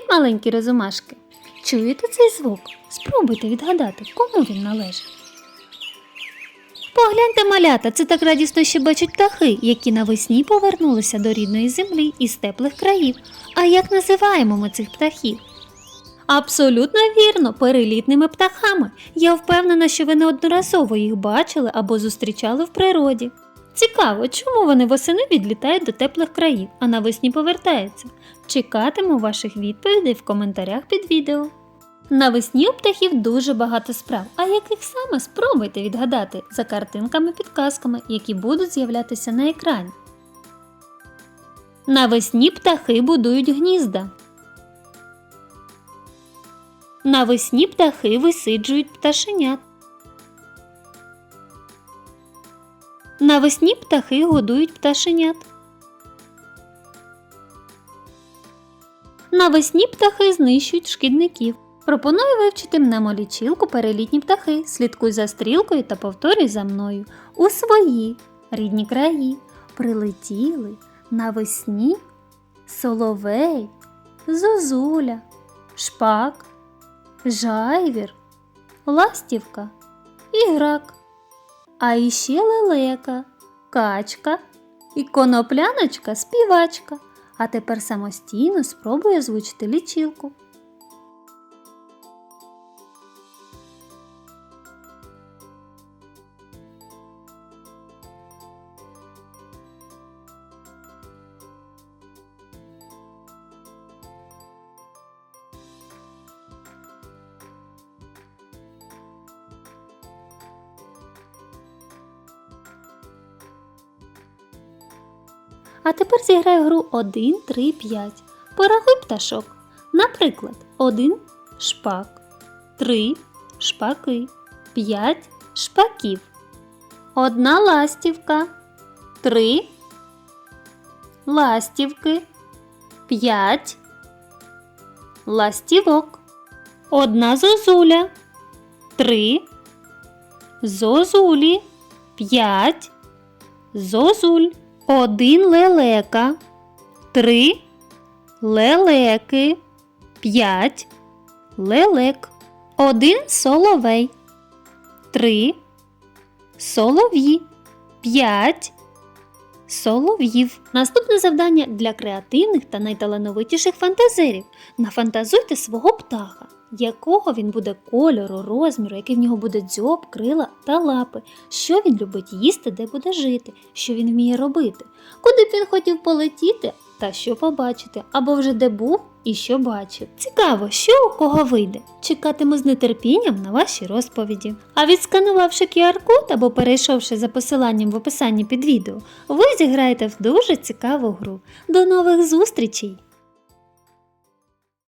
Привіт, маленькі розумашки! Чуєте цей звук? Спробуйте відгадати, кому він належить. Погляньте, малята, це так радісно ще бачать птахи, які навесні повернулися до рідної землі із теплих країв. А як називаємо ми цих птахів? Абсолютно вірно, перелітними птахами. Я впевнена, що ви неодноразово їх бачили або зустрічали в природі. Цікаво, чому вони восени відлітають до теплих країв, а навесні повертаються. Чекатиму ваших відповідей в коментарях під відео. Навесні у птахів дуже багато справ, а яких саме спробуйте відгадати за картинками-підказками, які будуть з'являтися на екрані. Навесні птахи будують гнізда. Навесні птахи висиджують пташенят. Навесні птахи годують пташенят. Навесні птахи знищують шкідників. Пропоную вивчити мнемолічилку перелітні птахи. Слідкуй за стрілкою та повторюй за мною. У свої рідні краї прилетіли навесні соловей, зозуля, шпак, жайвір, ластівка і грак. А іще лелека, качка і конопляночка співачка. А тепер самостійно спробуй озвучити лічилку. А тепер зіграй гру 1, 3, 5. Порахуй пташок. Наприклад, 1 шпак, 3 шпаки, 5 шпаків, одна ластівка, 3 ластівки, 5 ластівок, одна зозуля, 3 зозулі, 5 зозуль. Один лелека, три лелеки, п'ять лелек, один соловей, три солов'ї, п'ять солов'їв. Наступне завдання для креативних та найталановитіших фантазерів. Нафантазуйте свого птаха. Якого він буде кольору, розміру, який в нього буде дзьоб, крила та лапи, що він любить їсти, де буде жити, що він вміє робити, куди б він хотів полетіти та що побачити, або вже де був і що бачив. Цікаво, що у кого вийде. Чекатиму з нетерпінням на ваші розповіді. А відсканувавши QR-код або перейшовши за посиланням в описанні під відео, ви зіграєте в дуже цікаву гру. До нових зустрічей!